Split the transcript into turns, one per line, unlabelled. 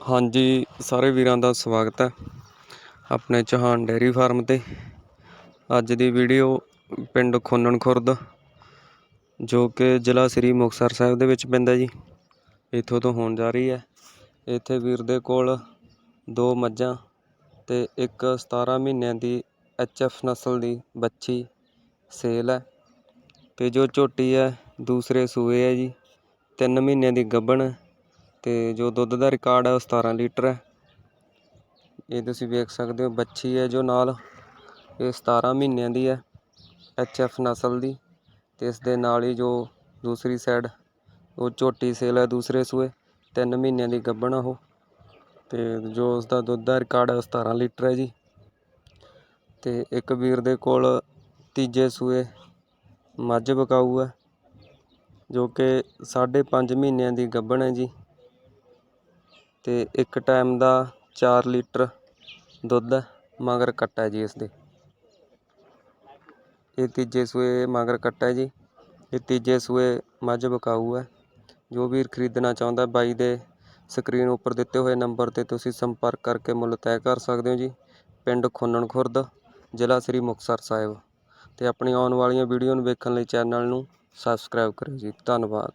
ਹਾਂਜੀ, ਸਾਰੇ ਵੀਰਾਂ ਦਾ ਸਵਾਗਤ ਹੈ ਆਪਣੇ ਚੌਹਾਨ ਡੇਅਰੀ ਫਾਰਮ ਤੇ। ਅੱਜ ਦੀ ਵੀਡੀਓ ਪਿੰਡ ਖੋਨਣ ਖੁਰਦ, ਜੋ ਕਿ ਜ਼ਿਲ੍ਹਾ ਸ੍ਰੀ ਮੁਕਤਸਰ ਸਾਹਿਬ ਦੇ ਵਿੱਚ ਪੈਂਦਾ ਜੀ। ਇੱਥੋਂ ਤੋਂ ਹੋਣ ਜਾ ਰਹੀ ਹੈ। ਇੱਥੇ ਵੀਰ ਦੇ ਕੋਲ ਦੋ ਮੱਝਾਂ ਤੇ ਇੱਕ 17 ਮਹੀਨਿਆਂ ਦੀ ਐਫ ਨਸਲ ਦੀ ਬੱਚੀ ਸੇਲ ਹੈ ਤੇ ਜੋ ਝੋਟੀ ਹੈ, ਦੂਸਰੇ ਸੂਏ ਹੈ ਜੀ। 3 ਮਹੀਨਿਆਂ ਦੀ ਗੱਭਣ ਤੇ ਜੋ ਦੁੱਧ ਦਾ ਰਿਕਾਰਡ ਹੈ ਉਹ 17 ਲੀਟਰ ਹੈ। ਇਹ ਤੁਸੀਂ ਵੇਖ ਸਕਦੇ ਹੋ, ਬੱਚੀ ਹੈ ਜੋ ਨਾਲ। ਇਹ 17 ਮਹੀਨਿਆਂ ਦੀ ਹੈ ਐਫ ਨਸਲ ਦੀ। ਤੇ ਇਸ ਦੇ ਨਾਲ ਹੀ ਜੋ ਦੂਸਰੀ ਸਾਈਡ ਉਹ ਝੋਟੀ ਸੇਲ ਹੈ ਦੂਸਰੇ ਸੂਏ। 3 ਮਹੀਨਿਆਂ ਦੀ ਗੱਭਣ ਉਹ। ਤੇ ਜੋ ਉਸ ਦਾ ਦੁੱਧ ਦਾ ਰਿਕਾਰਡ ਹੈ ਉਹ 17 ਲੀਟਰ ਹੈ ਜੀ। ਤੇ ਇੱਕ ਵੀਰ ਦੇ ਕੋਲ ਤੀਜੇ ਸੂਏ ਮੱਝ ਬਕਾਊ ਹੈ, ਜੋ ਕਿ 5.5 ਮਹੀਨਿਆਂ ਦੀ ਗੱਭਣ ਹੈ ਜੀ। ਤੇ ਇੱਕ ਟਾਈਮ ਦਾ ਚਾਰ ਲੀਟਰ ਦੁੱਧ ਮਗਰ ਕੱਟਾ ਜੀ ਇਸ ਦੇ ਇਹ ਤੀਜੇ ਸੂਏ ਮਗਰ ਕੱਟਾ ਜੀ। ਇਹ ਤੀਜੇ ਸੂਏ ਮੱਝ ਬਕਾਊ ਹੈ। ਜੋ ਵੀਰ ਖਰੀਦਣਾ ਚਾਹੁੰਦਾ ਬਾਈ ਦੇ ਸਕਰੀਨ ਉੱਪਰ ਦਿੱਤੇ ਹੋਏ ਨੰਬਰ ਤੇ ਤੁਸੀਂ ਸੰਪਰਕ ਕਰਕੇ ਮੁੱਲ ਤੈਅ ਕਰ ਸਕਦੇ ਹੋ ਜੀ। ਪਿੰਡ ਖੁੰਨਣ ਖੁਰਦ, ਜ਼ਿਲ੍ਹਾ ਸ੍ਰੀ ਮੁਕਤਸਰ ਸਾਹਿਬ। ਤੇ ਆਪਣੀ ਆਉਣ ਵਾਲੀਆਂ ਵੀਡੀਓ ਨੂੰ ਵੇਖਣ ਲਈ ਚੈਨਲ ਨੂੰ ਸਬਸਕ੍ਰਾਈਬ ਕਰਿਓ ਜੀ। ਧੰਨਵਾਦ।